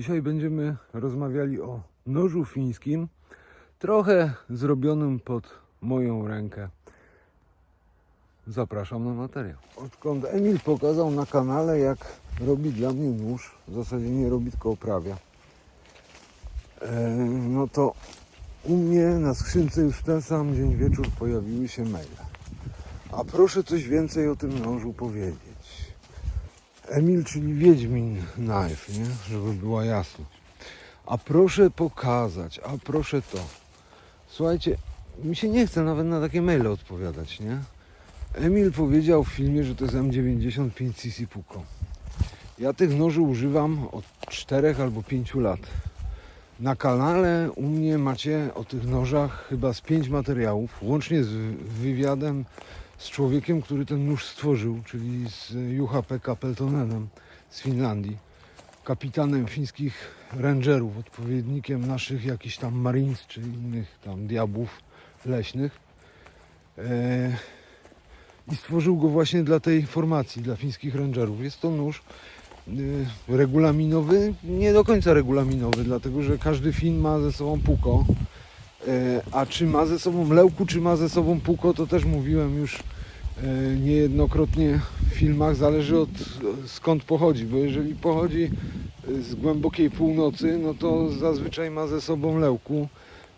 Dzisiaj będziemy rozmawiali o nożu fińskim, trochę zrobionym pod moją rękę. Zapraszam na materiał. Odkąd Emil pokazał na kanale, jak robi dla mnie nóż, w zasadzie nie robi, tylko oprawia, no to u mnie na skrzynce już ten sam dzień wieczór pojawiły się maile. A proszę coś więcej o tym nożu powiedzieć. Emil, czyli Wiedźmin Knife, nie? Żeby była jasność. A proszę pokazać, a proszę to. Słuchajcie, mi się nie chce nawet na takie maile odpowiadać, nie? Emil powiedział w filmie, że to jest M95 CC Puko. Ja tych noży używam od 4 albo 5 lat. Na kanale u mnie macie o tych nożach chyba z 5 materiałów, łącznie z wywiadem z człowiekiem, który ten nóż stworzył, czyli z Juha Pekka Peltonenem z Finlandii, kapitanem fińskich rangerów, odpowiednikiem naszych jakichś tam marines, czy innych tam diabłów leśnych. E, I stworzył go właśnie dla tej formacji, dla fińskich rangerów. Jest to nóż regulaminowy, nie do końca regulaminowy, dlatego że każdy Fin ma ze sobą puko. E, A czy ma ze sobą lełku, czy ma ze sobą puko, to też mówiłem już e, niejednokrotnie w filmach. Zależy od skąd pochodzi, bo jeżeli pochodzi z głębokiej północy, no to zazwyczaj ma ze sobą lełku,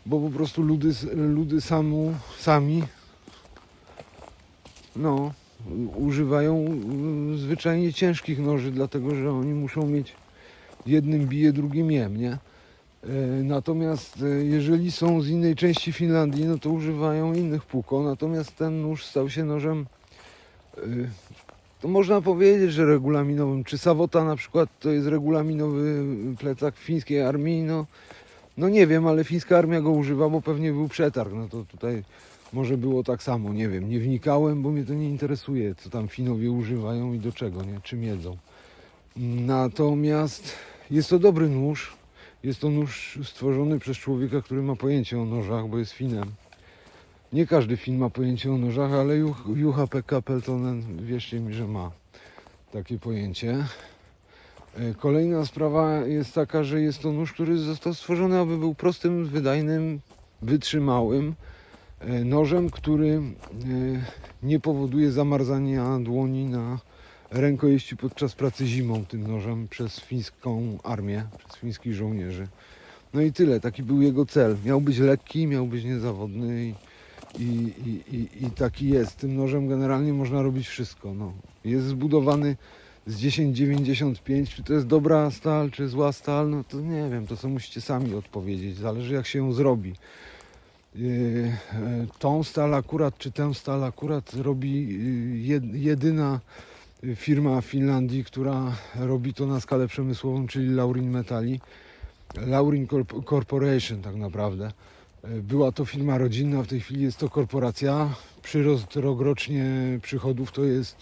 bo po prostu ludy, ludy samu, sami no, używają mm, zwyczajnie ciężkich noży, dlatego że oni muszą mieć jednym bije, drugim jem, nie? E, Natomiast e, jeżeli są z innej części Finlandii, no to używają innych puko. Natomiast ten nóż stał się nożem, e, to można powiedzieć, że regulaminowym. Czy Sawota na przykład to jest regulaminowy plecak fińskiej armii? No, no nie wiem, ale fińska armia go używa, bo pewnie był przetarg. No to tutaj może było tak samo, nie wiem. Nie wnikałem, bo mnie to nie interesuje, co tam Finowie używają i do czego, nie? Czym jedzą. Natomiast jest to dobry nóż. Jest to nóż stworzony przez człowieka, który ma pojęcie o nożach, bo jest Finem. Nie każdy Fin ma pojęcie o nożach, ale Juh- Juha Pekka Peltonen, wierzcie mi, że ma takie pojęcie. E, Kolejna sprawa jest taka, że jest to nóż, który został stworzony, aby był prostym, wydajnym, wytrzymałym nożem, który e, nie powoduje zamarzania dłoni na rękojeści podczas pracy zimą tym nożem przez fińską armię, przez fińskich żołnierzy. No i tyle, taki był jego cel. Miał być lekki, miał być niezawodny i, i, i, i taki jest. Tym nożem generalnie można robić wszystko. No. Jest zbudowany z 1095, czy to jest dobra stal, czy zła stal, no to nie wiem, to co musicie sami odpowiedzieć. Zależy jak się ją zrobi. Yy, e, Tą stal akurat, czy tę stal akurat robi yy, jed- jedyna firma w Finlandii, która robi to na skalę przemysłową, czyli Laurin Metali. Laurin Corp- Corporation tak naprawdę. E, Była to firma rodzinna, w tej chwili jest to korporacja. Przyrost rokrocznie przychodów to jest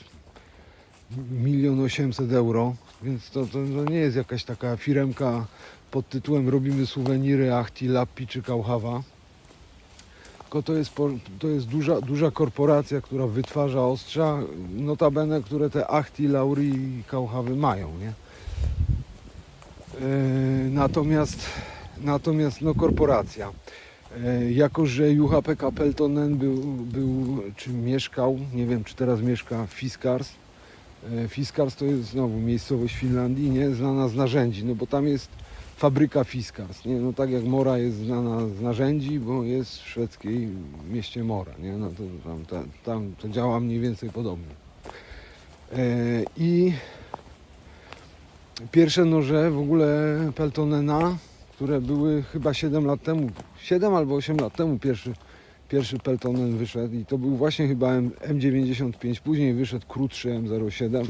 milion osiemset euro, więc to, to, to nie jest jakaś taka firemka pod tytułem robimy suweniry Achti, Lappi czy Kauhawa. Tylko to jest, to jest duża, duża korporacja, która wytwarza ostrza, notabene, które te Achti, Lauri i Kauhawy mają, nie? E, Natomiast, natomiast no korporacja. E, Jako, że Juha Pekka Peltonen był, był, czy mieszkał, nie wiem czy teraz mieszka w Fiskars. E, Fiskars to jest znowu miejscowość w Finlandii, nie? Znana z narzędzi, no bo tam jest fabryka Fiskars, nie? No tak jak Mora jest znana z narzędzi, bo jest w szwedzkiej mieście Mora, nie? No to tam, tam, tam to działa mniej więcej podobnie. E, I pierwsze noże w ogóle Peltonena, które były chyba 7 lat temu, 7 albo 8 lat temu pierwszy, pierwszy Peltonen wyszedł i to był właśnie chyba M- M95, później wyszedł krótszy M07,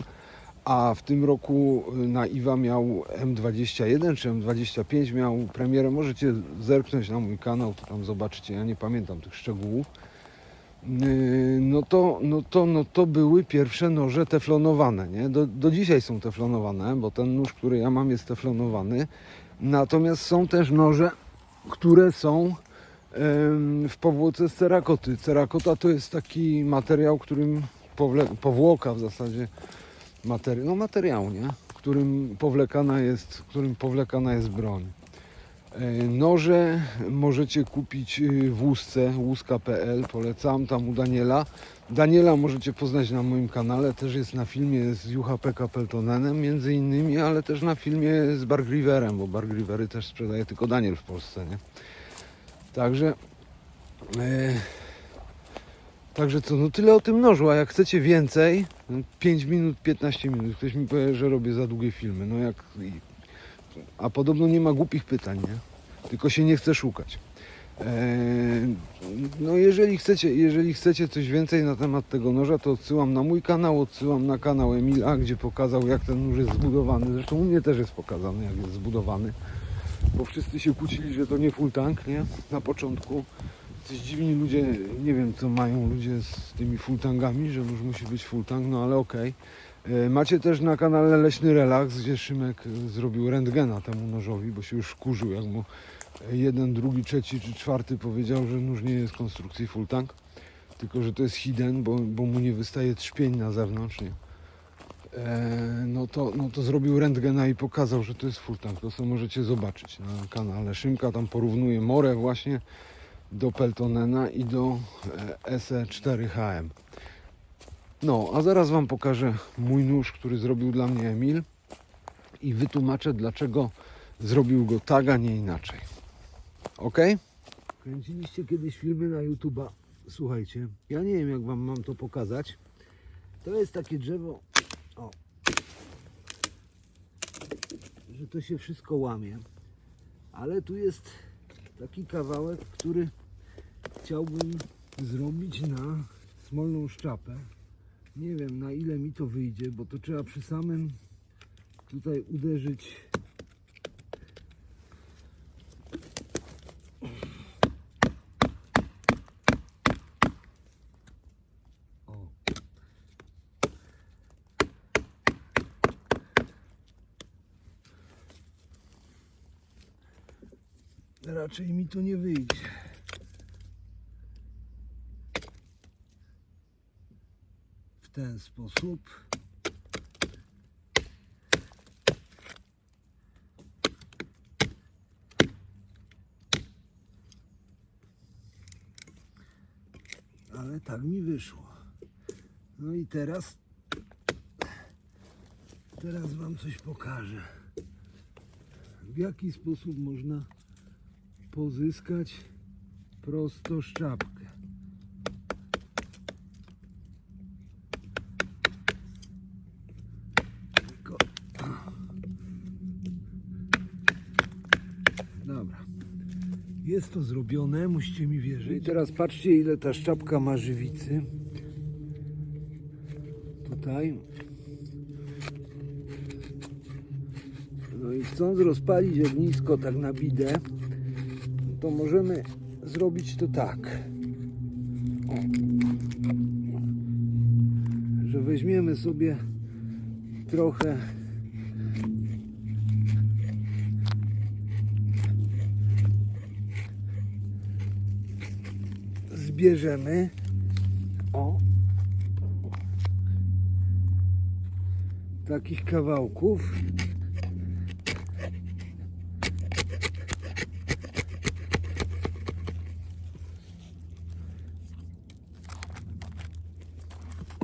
a w tym roku y, na IWA miał M21 czy M25 miał premierę. Możecie zerknąć na mój kanał, to tam zobaczycie, ja nie pamiętam tych szczegółów. Yy, No to, no, to, no to były pierwsze noże teflonowane, nie? Do, do dzisiaj są teflonowane, bo ten nóż, który ja mam jest teflonowany. Natomiast są też noże które są w powłoce z cerakoty. Cerakota to jest taki materiał, którym powłoka w zasadzie materiał, no materiał, nie? Którym powlekana jest, którym powlekana jest broń. E, Noże możecie kupić y, w łusce, łuska.pl, polecam tam u Daniela. Daniela możecie poznać na moim kanale, też jest na filmie z UHP Peltonenem między innymi, ale też na filmie z Bargriverem, bo Bargrivery też sprzedaje tylko Daniel w Polsce, nie? Także e, Także co, no tyle o tym nożu, a jak chcecie więcej, no 5 minut, 15 minut, ktoś mi powie, że robię za długie filmy, no jak... A podobno nie ma głupich pytań, nie? Tylko się nie chce szukać. Eee, no jeżeli chcecie, jeżeli chcecie coś więcej na temat tego noża, to odsyłam na mój kanał, odsyłam na kanał Emila, gdzie pokazał jak ten nóż jest zbudowany. Zresztą u mnie też jest pokazany, jak jest zbudowany. Bo wszyscy się kłócili, że to nie full tank, nie? Na początku. Coś dziwni ludzie, nie wiem co mają ludzie z tymi full tankami, że nóż musi być full tank, no ale okej. E, Macie też na kanale Leśny Relaks, gdzie Szymek zrobił rentgena temu nożowi, bo się już kurzył, jak mu jeden, drugi, trzeci czy czwarty powiedział, że nóż nie jest konstrukcji full tank, tylko że to jest hidden, bo, bo mu nie wystaje trzpień na zewnątrz, nie? E, no, to, no to zrobił rentgena i pokazał, że to jest full tank. To co możecie zobaczyć na kanale Szymka. Tam porównuje Morę właśnie do Peltonena i do e, SE4HM. No, a zaraz Wam pokażę mój nóż, który zrobił dla mnie Emil i wytłumaczę, dlaczego zrobił go tak, a nie inaczej. Ok? Kręciliście kiedyś filmy na YouTube'a. Słuchajcie, ja nie wiem, jak Wam mam to pokazać. To jest takie drzewo, o, że to się wszystko łamie. Ale tu jest taki kawałek, który chciałbym zrobić na smolną szczapę. Nie wiem na ile mi to wyjdzie, bo to trzeba przy samym tutaj uderzyć. Raczej mi to nie wyjdzie. Ten sposób. Ale tak mi wyszło. No i teraz teraz wam coś pokażę. W jaki sposób można pozyskać prosto szczapkę. Tylko... Dobra. Jest to zrobione, musicie mi wierzyć. I teraz patrzcie ile ta szczapka ma żywicy. Tutaj. No i chcąc rozpalić ognisko tak na bidę, to możemy zrobić to tak. O. Że weźmiemy sobie trochę zbierzemy o. Takich kawałków.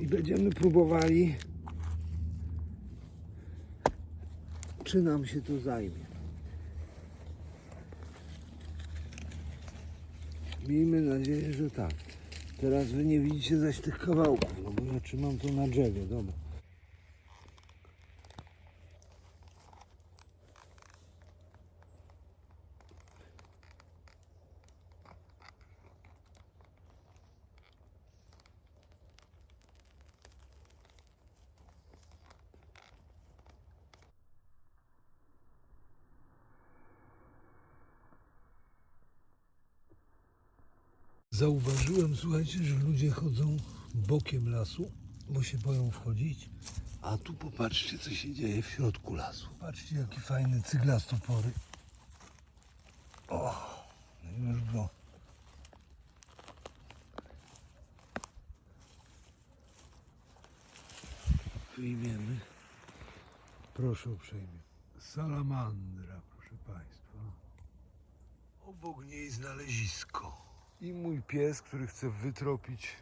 I będziemy próbowali, czy nam się to zajmie. Miejmy nadzieję, że tak. Teraz wy nie widzicie zaś tych kawałków, no bo ja trzymam to na drzewie, dobra. Zauważyłem, słuchajcie, że ludzie chodzą bokiem lasu, bo się boją wchodzić. A tu popatrzcie, co się dzieje w środku lasu. Patrzcie, jaki fajny cyglastopory. O, no już go. Wyjmiemy. Proszę uprzejmie. Salamandra, proszę Państwa. Obok niej znalezisko. I mój pies, który chce wytropić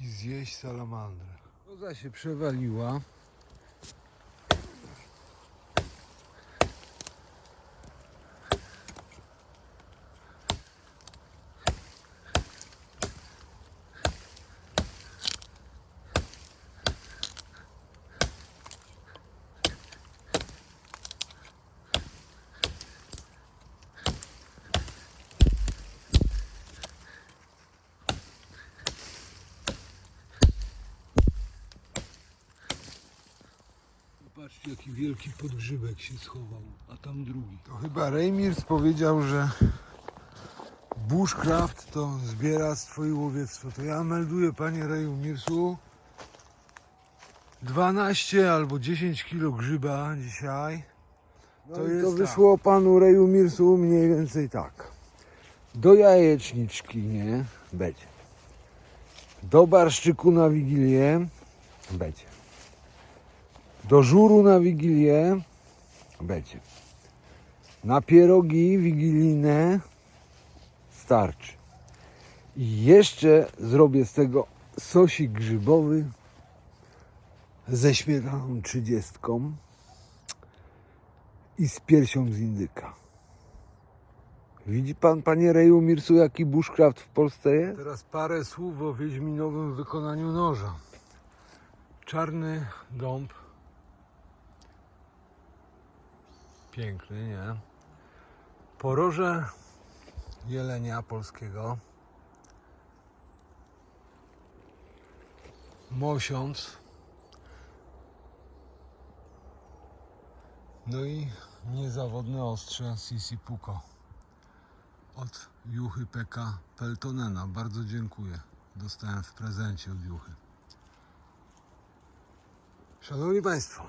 i zjeść salamandrę. Koza się przewaliła. Patrzcie, jaki wielki podgrzybek się schował, a tam drugi. To chyba Reymirs powiedział, że bushcraft to zbieractwo i łowiectwo. To ja melduję, panie Reju Mirsu, 12 albo 10 kilo grzyba dzisiaj. No To i jest to tak. wyszło panu Reju Mirsu mniej więcej tak. Do jajeczniczki, nie? Będzie. Do barszczyku na wigilię będzie. Do żuru na wigilię będzie. Na pierogi wigilijne starczy. I jeszcze zrobię z tego sosik grzybowy ze śmietaną trzydziestką i z piersią z indyka. Widzi pan, panie Reju Mirsu, jaki bushcraft w Polsce jest? Teraz parę słów o wiedźminowym wykonaniu noża. Czarny dąb. Piękny, nie? Poroże jelenia polskiego. Mosiąc. No i niezawodne ostrze Sisi Puko od Juchy PK Peltonena. Bardzo dziękuję. Dostałem w prezencie od Juchy. Szanowni Państwo,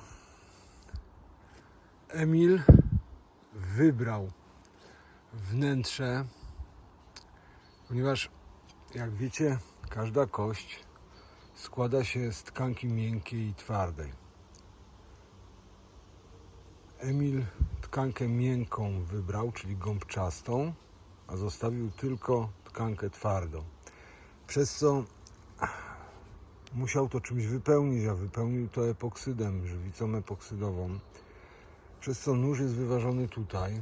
Emil wybrał wnętrze, ponieważ jak wiecie, każda kość składa się z tkanki miękkiej i twardej. Emil tkankę miękką wybrał, czyli gąbczastą, a zostawił tylko tkankę twardą. Przez co musiał to czymś wypełnić, a wypełnił to epoksydem, żywicą epoksydową. Przez co nóż jest wyważony tutaj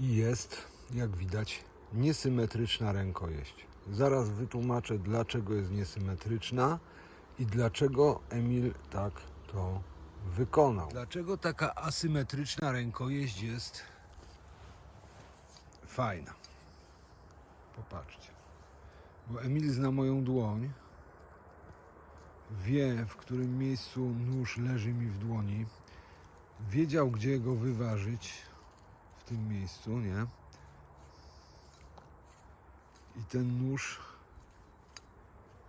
i jest, jak widać, niesymetryczna rękojeść. Zaraz wytłumaczę, dlaczego jest niesymetryczna i dlaczego Emil tak to wykonał. Dlaczego taka asymetryczna rękojeść jest fajna. Popatrzcie. Bo Emil zna moją dłoń. Wie, w którym miejscu nóż leży mi w dłoni. Wiedział, gdzie go wyważyć w tym miejscu, nie? I ten nóż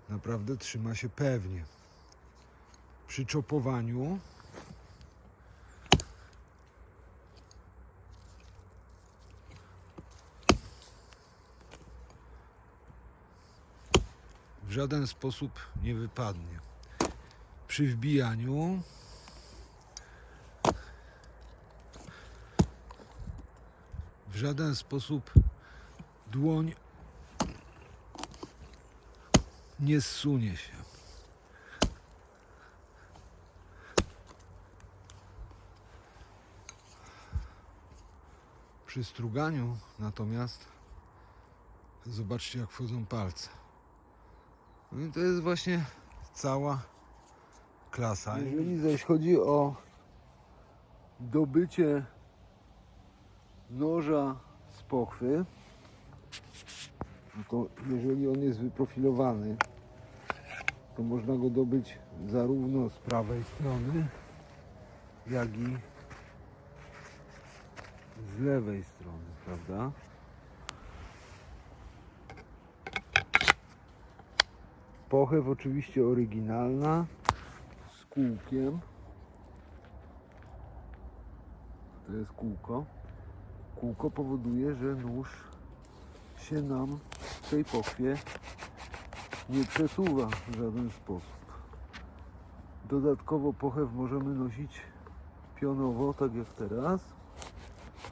naprawdę trzyma się pewnie. Przy czopowaniu w żaden sposób nie wypadnie. Przy wbijaniu żaden sposób dłoń nie zsunie się. Przy struganiu natomiast zobaczcie jak wchodzą palce. No i to jest właśnie cała klasa. Jeżeli zaś chodzi o dobycie noża z pochwy, no to jeżeli on jest wyprofilowany, to można go dobyć zarówno z prawej strony, jak i z lewej strony, prawda? Pochew oczywiście oryginalna, z kółkiem. To jest kółko. Kółko powoduje, że nóż się nam w tej pochwie nie przesuwa w żaden sposób. Dodatkowo pochew możemy nosić pionowo, tak jak teraz,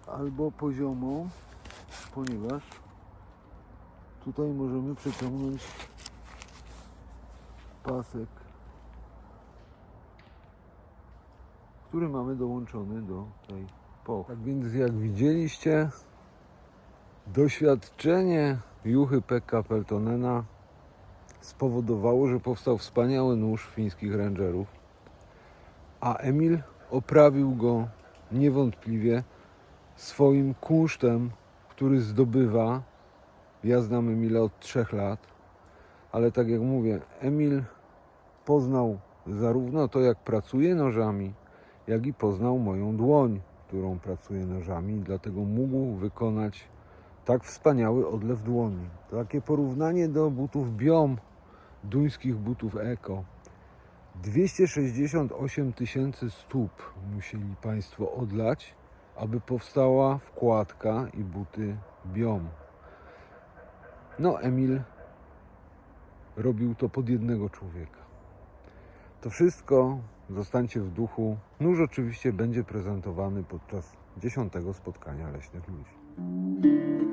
albo poziomo, ponieważ tutaj możemy przeciągnąć pasek, który mamy dołączony do tej Tak więc jak widzieliście, doświadczenie juchy Pekka Peltonena spowodowało, że powstał wspaniały nóż fińskich rangerów, a Emil oprawił go niewątpliwie swoim kunsztem, który zdobywa. Ja znam Emila od trzech lat, ale tak jak mówię, Emil poznał zarówno to, jak pracuje nożami, jak i poznał moją dłoń, którą pracuje nożami, dlatego mógł wykonać tak wspaniały odlew dłoni. Takie porównanie do butów Biom, duńskich butów Eko. 268 tysięcy stóp musieli Państwo odlać, aby powstała wkładka i buty Biom. No, Emil robił to pod jednego człowieka. To wszystko zostańcie w duchu. Nóż oczywiście będzie prezentowany podczas dziesiątego spotkania leśnych ludzi.